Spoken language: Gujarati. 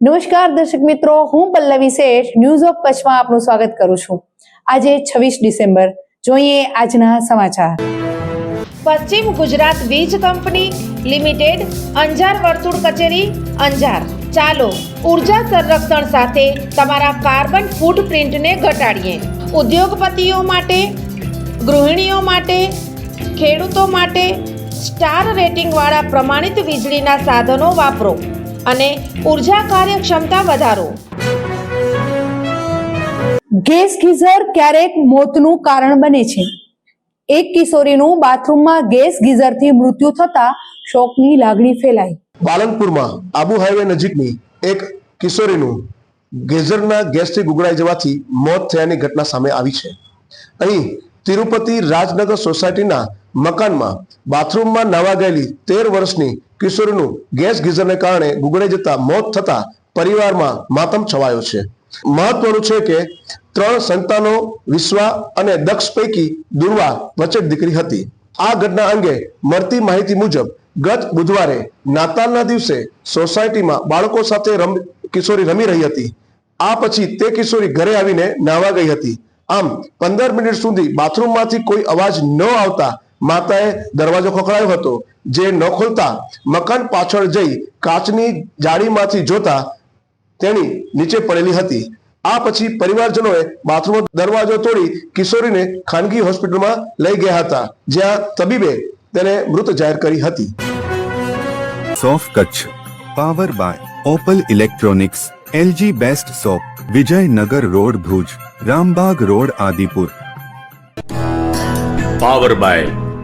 નમસ્કાર દર્શક મિત્રો, હું પલ્લવી શેઠ ન્યૂઝ ઓફ કચ્છમાં આપનું સ્વાગત કરું છું. આજે છવ્વીસ ડિસેમ્બર, જોઈએ આજના સમાચાર. પશ્ચિમ ગુજરાત વીજ કંપની લિમિટેડ, અંજાર વર્તુળ કચેરી, અંજાર. ચાલો, ઊર્જા સંરક્ષણ સાથે તમારા કાર્બન ફૂટપ્રિન્ટને ઘટાડીએ. ઉદ્યોગપતિઓ માટે, ગૃહિણીઓ માટે, ખેડૂતો માટે સ્ટાર રેટિંગવાળા પ્રમાણિત વીજળીના સાધનો વાપરો અને ઊર્જા કાર્યક્ષમતા વધારો. ગેસ ગીઝર ક્યારેક મોતનું કારણ બને છે. એક કિશોરીનું બાથરૂમમાં ગેસ ગીઝરથી મૃત્યુ થતા શોકની લાગણી ફેલાઈ. પાલનપુરમાં આબુ હાઈવે નજીકની એક કિશોરીનું ગેઝરના ગેસથી ગુગળાઈ જવાથી મોત થયાની ઘટના સામે આવી છે. અહીં તિરુપતિ રાજનગર સોસાયટીના મકાનમાં બાથરૂમમાં નાવા ગયેલી તેર વર્ષની કિશોરીનું ગેસ ગીઝરને કારણે ગુગળી જતા મોત થતા પરિવારમાં માતમ છવાયો છે. મહત્વનું છે કે ત્રણ સંતાનો, વિશ્વા અને દક્ષ પૈકી દુર્વા વચ્ચે દીકરી હતી. આ ઘટના અંગે મળતી માહિતી મુજબ ગત બુધવારે નાતાલના દિવસે સોસાયટીમાં બાળકો સાથે રમ, કિશોરી રમી રહી હતી. આ પછી તે કિશોરી ઘરે આવીને નાહવા ગઈ હતી. આમ પંદર મિનિટ સુધી બાથરૂમમાંથી કોઈ અવાજ ન આવતા માતાએ દરવાજો ખોખડાયો હતો. જે ન ખોલતા મકાન પાછળ જઈ કાચની જાળીમાંથી જોતા તેની નીચે પડેલી હતી. આ પછી પરિવારજનોએ બાથરૂમનો દરવાજો તોડી કિશોરીને ખાનગી હોસ્પિટલમાં લઈ ગયા હતા જ્યાં તબીબે તેને મૃત જાહેર કરી હતી. સોફ Kutch power by Opal electronics LG best shop Vijaynagar road Bhuj Rambagh road Adipur. Power by